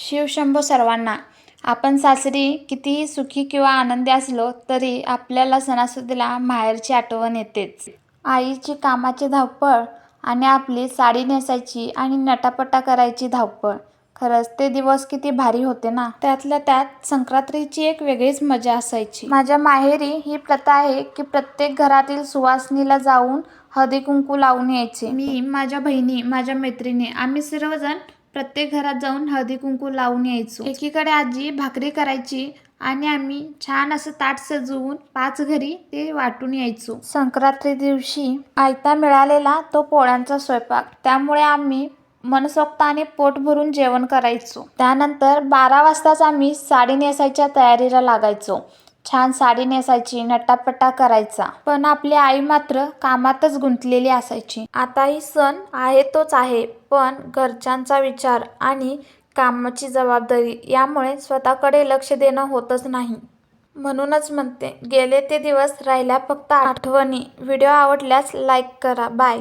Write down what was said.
शिवशंभो सर्वांना. आपण सासरी कितीही सुखी किंवा आनंदी असलो तरी आपल्याला सणासुदीला माहेरची आठवण येतेच. आईची कामाची धावपळ आणि आपली साडी नेसायची आणि नटापटा करायची धावपळ. खरंच ते दिवस किती भारी होते ना. त्यातल्या त्यात संक्रांतीची एक वेगळीच मजा असायची. माझ्या माहेरी ही प्रथा आहे की प्रत्येक घरातील सुवासनीला जाऊन हळदी कुंकू लावून यायचे. मी माझ्या बहिणी माझ्या मैत्रिणी आम्ही सर्वजण प्रत्येक घरात जाऊन हळदी कुंकू लावून यायचो. एकीकडे आजी भाकरी करायची आणि आम्ही छान असं ताट सजवून पाच घरी ते वाटून यायचो. संक्रांती दिवशी आयता मिळालेला तो पोळ्यांचा स्वयंपाक. त्यामुळे आम्ही मनसोक्त आणि पोट भरून जेवण करायचो. त्यानंतर बारा वाजताच आम्ही साडी नेसायच्या तयारीला लागायचो. छान साडी नेसायची नटापटा करायचा. पण आपली आई मात्र कामातच गुंतलेली असायची. आताही सण आहे तोच आहे पण घरच्यांचा विचार आणि कामाची जबाबदारी यामुळे स्वतःकडे लक्ष देणं होतच नाही. म्हणूनच म्हणते गेले ते दिवस राहिल्या फक्त आठवणी. व्हिडिओ आवडल्यास लाईक करा. बाय.